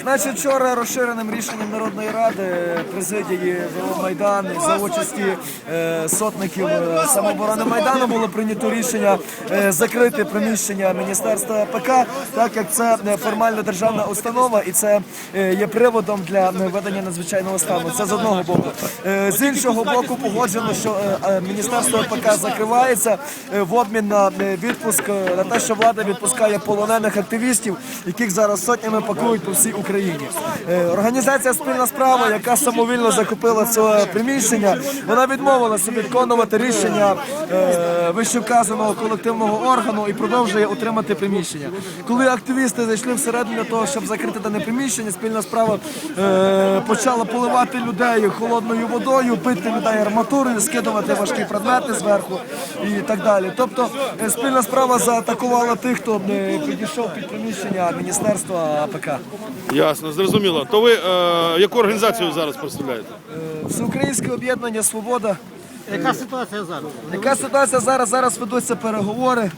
Значить, вчора розширеним рішенням Народної ради президії Майдан за участі е, сотників е, самооборони Майдану було прийнято рішення е, закрити приміщення Міністерства ПК, так як це формально державна установа і це є приводом для введення надзвичайного стану. Це з одного боку. З іншого боку, погоджено, що Міністерство ПК закривається в обмін на відпуск на те, що влада відпускає полонених активістів, яких зараз сотнями пакують по всій Україні. Е, Організація спільна справа, яка самовільно закупила це приміщення, вона відмовилася виконувати рішення е, вищевказаного колективного органу і продовжує утримати приміщення. Коли активісти зайшли всередину того, щоб закрити дане приміщення, спільна справа е, почала поливати людей холодною водою, бити людей арматурою, скидувати важкі предмети зверху і так далі. Тобто спільна справа заатакувала тих, хто підійшов під приміщення міністерства АПК. Ясно, зрозуміло. То ви е, яку організацію зараз представляєте? Е, Всеукраїнське об'єднання Свобода. Яка ситуація зараз? Яка ситуація зараз? Зараз ведуться переговори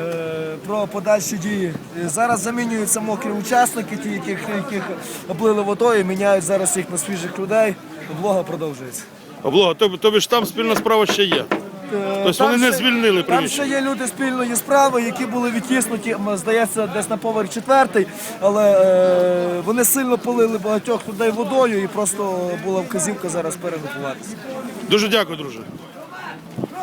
е, про подальші дії. Е, Зараз замінюються мокрі учасники, ті, яких, яких облили водою, міняють зараз їх на свіжих людей. Облога продовжується. Облога, тобі, тобі ж там спільна справа ще є. Тобто вони не звільнили Там приміщення. ще є люди спільної справи, які були відтіснуті, м, здається, десь на поверх четвертий, але е, вони сильно полили багатьох людей водою і просто була вказівка зараз переготуватися. Дуже дякую, друже.